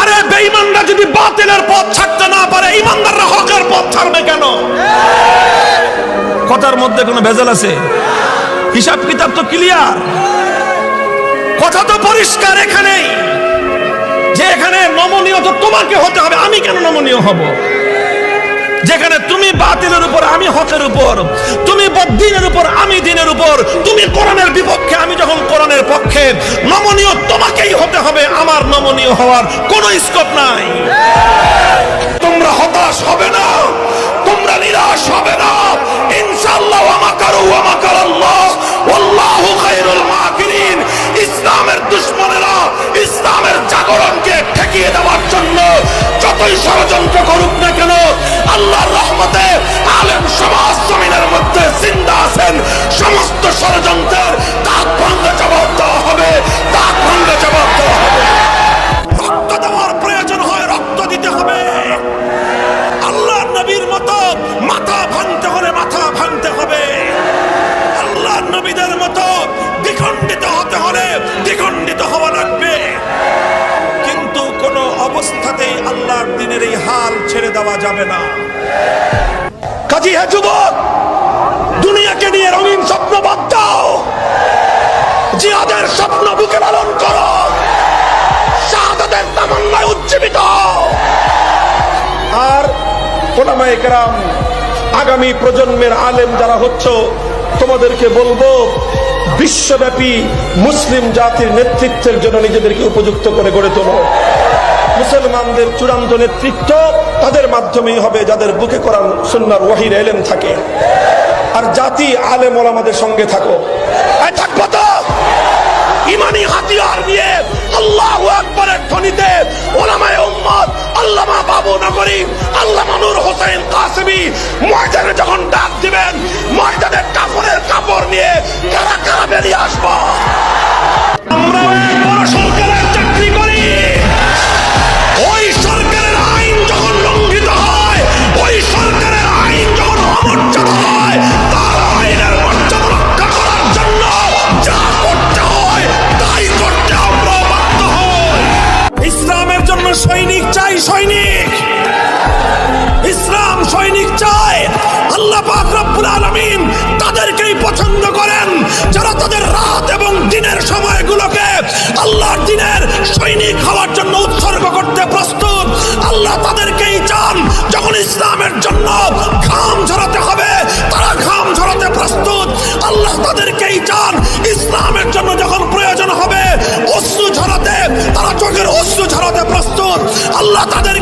আরে বেঈমানরা যদি বাতিলের পথ ছাড়তে না পারে ইমানদাররা হকের পথ ছাড়বে কেন? কথার মধ্যে কোনো ভেজাল আছে? হিসাব কিতাব তো ক্লিয়ার কথা তো পরিষ্কার এখানেই। যে এখানে নমনীয় তো তোমাকে হতে হবে, আমি কেন নমনীয় হব? যেখানে তুমি বাতিলের উপর, আমি হকের উপর। তুমি দিনের উপর, আমি দিনের উপর। তুমি কোরআনের বিপক্ষে, আমি যখন কোরআনের পক্ষে। নমনীয় তোমাকেই হতে হবে নমনীয় হওয়ার কোনো স্কোপ নাই। তোমরা হতাশ হবে না। দিনের এই হাল ছেড়ে দেওয়া যাবে না। কাজী হে যুবক, দুনিয়াকে নিয়ে রঙিন স্বপ্ন বাদ দাও। স্বপ্ন বুকে লালন করো। উজ্জীবিত আর আগামী প্রজন্মের আলেম যারা হচ্ছ, তোমাদেরকে বলব, বিশ্বব্যাপী মুসলিম জাতির নেতৃত্বের জন্য নিজেদেরকে উপযুক্ত করে গড়ে তোলো। মুসলমানদের চূড়ান্ত নেতৃত্ব তাদের মাধ্যমেই হবে যাদের বুকে কোরআন, সুন্নার ওয়াহির এলেম থাকে। আর জাতি, আলেম ওলামাদের সঙ্গে থাকো। থাকব তো! ইমানি হাতিয়ার নিয়ে আল্লাহ আকবরের ধ্বনিতে ওলামায়ে উম্মত, আল্লামা বাবু নগরী, আল্লামা নূর হোসেন কাসেমি ময়দানে যখন ডাক সৈনিক চাই, সৈনিক। ইসলাম সৈনিক চায় আল্লাহ রব্বুল তাদেরকেই পছন্দ করেন। যারা তাদের রাত এবং দিনের সময়গুলোকে আল্লাহর দিনের সৈনিক হওয়ার জন্য উৎসর্গ করতে প্রস্তুত। আল্লাহ তাদেরকেই চান, যখন ইসলামের জন্য ঘাম ঝরাতে হবে, তারা ঘাম ঝরাতে প্রস্তুত। আল্লাহ তাদেরকেই পর আল্লাহ তাদের